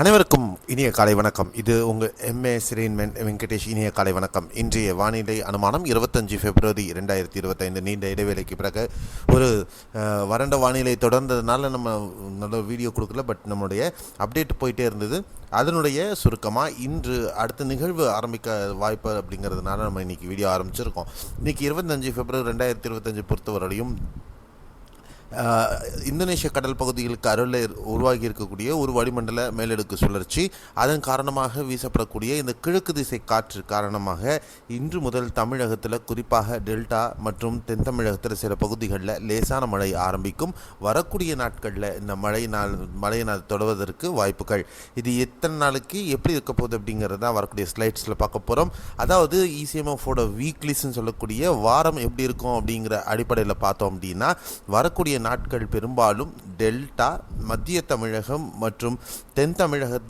அனைவருக்கும் இனிய காலை வணக்கம். இது உங்கள் எம்ஏ சிரேன்மென் வெங்கடேஷ் இனிய காலை வணக்கம். இன்றைய வானிலை அனுமானம் இருபத்தஞ்சி பிப்ரவரி ரெண்டாயிரத்தி இருபத்தைந்து நீண்ட இடைவேளைக்கு பிறகு ஒரு வறண்ட வானிலை தொடர்ந்ததுனால நம்ம நல்ல வீடியோ கொடுக்கல பட் நம்மளுடைய அப்டேட் போயிட்டே இருந்தது. அதனுடைய சுருக்கமாக இன்று அடுத்த நிகழ்வு ஆரம்பிக்க வாய்ப்பு அப்படிங்கிறதுனால நம்ம இன்றைக்கி வீடியோ ஆரம்பிச்சிருக்கோம். இன்றைக்கி இருபத்தஞ்சி பிப்ரவரி ரெண்டாயிரத்தி இருபத்தஞ்சு பொறுத்தவரையும் இந்தோனேஷிய கடல் பகுதிகளுக்கு அருகில் உருவாகி இருக்கக்கூடிய ஒரு வளிமண்டல மேலடுக்கு சுழற்சி. அதன் காரணமாக வீசப்படக்கூடிய இந்த கிழக்கு திசை காற்று காரணமாக இன்று முதல் தமிழகத்தில் குறிப்பாக டெல்டா மற்றும் தென் தமிழகத்தில் சில பகுதிகளில் லேசான மழை ஆரம்பிக்கும். வரக்கூடிய நாட்களில் இந்த மழை நாள் மழையை நாள் தொடர்வதற்கு வாய்ப்புகள். இது எத்தனை நாளைக்கு எப்படி இருக்க போகுது அப்படிங்கிறது தான் வரக்கூடிய ஸ்லைட்ஸில் பார்க்க போகிறோம் அதாவது இசிஎம்எஃபோட வீக்லிஸ்ன்னு சொல்லக்கூடிய வாரம் எப்படி இருக்கும் அப்படிங்கிற அடிப்படையில் பார்த்தோம் அப்படின்னா வரக்கூடிய நாட்கள் பெரும்பாலும் டெல்டா மத்திய தமிழகம் மற்றும் தென் தமிழக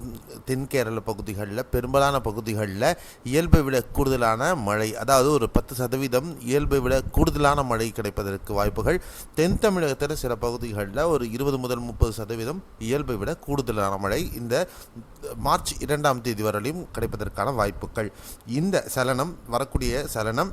தென் கேரள பகுதிகளில் பெரும்பாலான பகுதிகளில் இயல்பை விட கூடுதலான மழை அதாவது ஒரு பத்து சதவீதம் இயல்பை விட கூடுதலான மழை கிடைப்பதற்கு வாய்ப்புகள். தென் தமிழகத்தில் சில பகுதிகளில் ஒரு இருபது முதல் முப்பது சதவீதம் இயல்பை விட கூடுதலான மழை இந்த மார்ச் இரண்டாம் தேதி வரையிலும் கிடைப்பதற்கான வாய்ப்புகள். இந்த சலனம் வரக்கூடிய சலனம்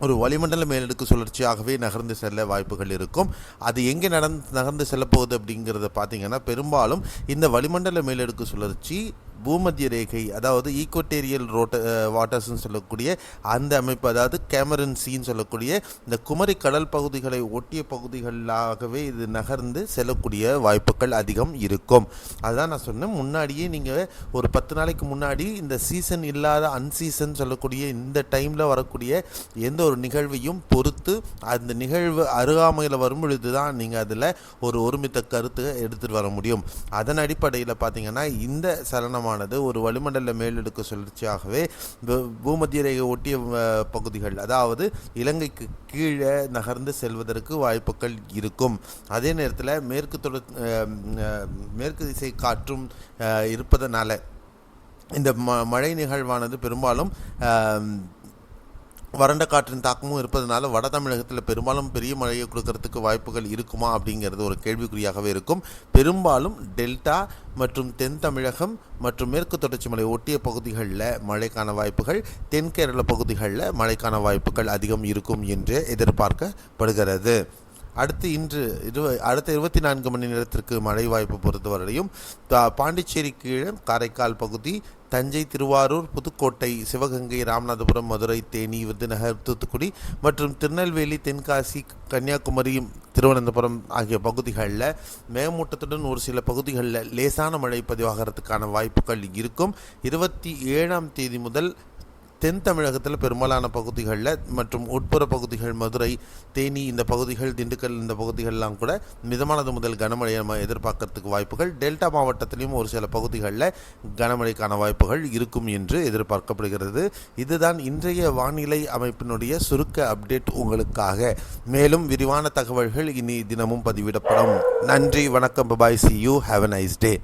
ஒரு வளிமண்டல மேலடுக்கு சுழற்சியாகவே நகர்ந்து செல்ல வாய்ப்புகள் இருக்கும். அது எங்கே நடந் நகர்ந்து செல்ல போகுது அப்படிங்கிறத பார்த்தீங்கன்னா பெரும்பாலும் இந்த வளிமண்டல மேலடுக்கு சுழற்சி பூமத்திய ரேகை அதாவது ஈக்குவட்டேரியல் ரோட்ட வாட்டர்ஸ்னு சொல்லக்கூடிய அந்த அமைப்பு அதாவது கேமரன் சீன் சொல்லக்கூடிய இந்த குமரி கடல் பகுதிகளை ஒட்டிய பகுதிகளாகவே இது நகர்ந்து செல்லக்கூடிய வாய்ப்புகள் அதிகம் இருக்கும். அதுதான் நான் சொன்னேன். முன்னாடியே நீங்கள் ஒரு பத்து நாளைக்கு முன்னாடி இந்த சீசன் இல்லாத அன்சீசன் சொல்லக்கூடிய இந்த டைமில் வரக்கூடிய எந்த ஒரு நிகழ்வையும் பொறுத்து அந்த நிகழ்வு அருகாமையில் வரும் பொழுது தான் நீங்கள் அதில் ஒரு ஒருமித்த கருத்து எடுத்துகிட்டு வர முடியும். அதன் அடிப்படையில் பார்த்தீங்கன்னா இந்த சலனமானது ஒரு வளிமண்டல மேலடுக்கு சுழற்சியாகவே பூமத்திய ரேகை ஒட்டிய பகுதிகள் அதாவது இலங்கைக்கு கீழே நகர்ந்து செல்வதற்கு வாய்ப்புகள் இருக்கும். அதே நேரத்தில் மேற்கு தொட மேற்கு திசை காற்றும் இருப்பதனால இந்த ம மழை நிகழ்வானது பெரும்பாலும் வறண்ட காற்றின் தாக்கமும் இருப்பதனால வட தமிழகத்தில் பெரும்பாலும் பெரிய மழையை கொடுக்கறதுக்கு வாய்ப்புகள் இருக்குமா அப்படிங்கிறது ஒரு கேள்விக்குறியாகவே இருக்கும். பெரும்பாலும் டெல்டா மற்றும் தென் தமிழகம் மற்றும் மேற்கு தொடர்ச்சி மலை ஒட்டிய பகுதிகளில் மழைக்கான வாய்ப்புகள் தென் கேரள பகுதிகளில் மழைக்கான வாய்ப்புகள் அதிகம் இருக்கும் என்று எதிர்பார்க்கப்படுகிறது. அடுத்து இன்று இரு அடுத்த இருபத்தி நான்கு மணி நேரத்திற்கு மழை வாய்ப்பு பொறுத்தவரையும் பா- பாண்டிச்சேரி கீழே காரைக்கால் பகுதி தஞ்சை திருவாரூர் புதுக்கோட்டை சிவகங்கை ராமநாதபுரம் மதுரை தேனி விருதுநகர் தூத்துக்குடி மற்றும் திருநெல்வேலி தென்காசி கன்னியாகுமரி திருவனந்தபுரம் ஆகிய பகுதிகளில் மேமூட்டத்துடன் ஒரு சில பகுதிகளில் லேசான மழை பதிவாகிறதுக்கான வாய்ப்புகள் இருக்கும். இருபத்தி ஏழாம் தேதி முதல் தென் தமிழகத்தில் பெரும்பாலான பகுதிகளில் மற்றும் உட்புற பகுதிகள் மதுரை தேனி இந்த பகுதிகள் திண்டுக்கல் இந்த பகுதிகள்லாம் கூட மிதமானது முதல் கனமழையை நம்ம எதிர்பார்க்கறதுக்கு வாய்ப்புகள். டெல்டா மாவட்டத்திலையும் ஒரு சில பகுதிகளில் கனமழைக்கான வாய்ப்புகள் இருக்கும் என்று எதிர்பார்க்கப்படுகிறது. இதுதான் இன்றைய வானிலை அமைப்பினுடைய சுருக்க அப்டேட் உங்களுக்காக. மேலும் விரிவான தகவல்கள் இனி தினமும் பதிவிடப்படும். நன்றி வணக்கம் bye see you have a nice day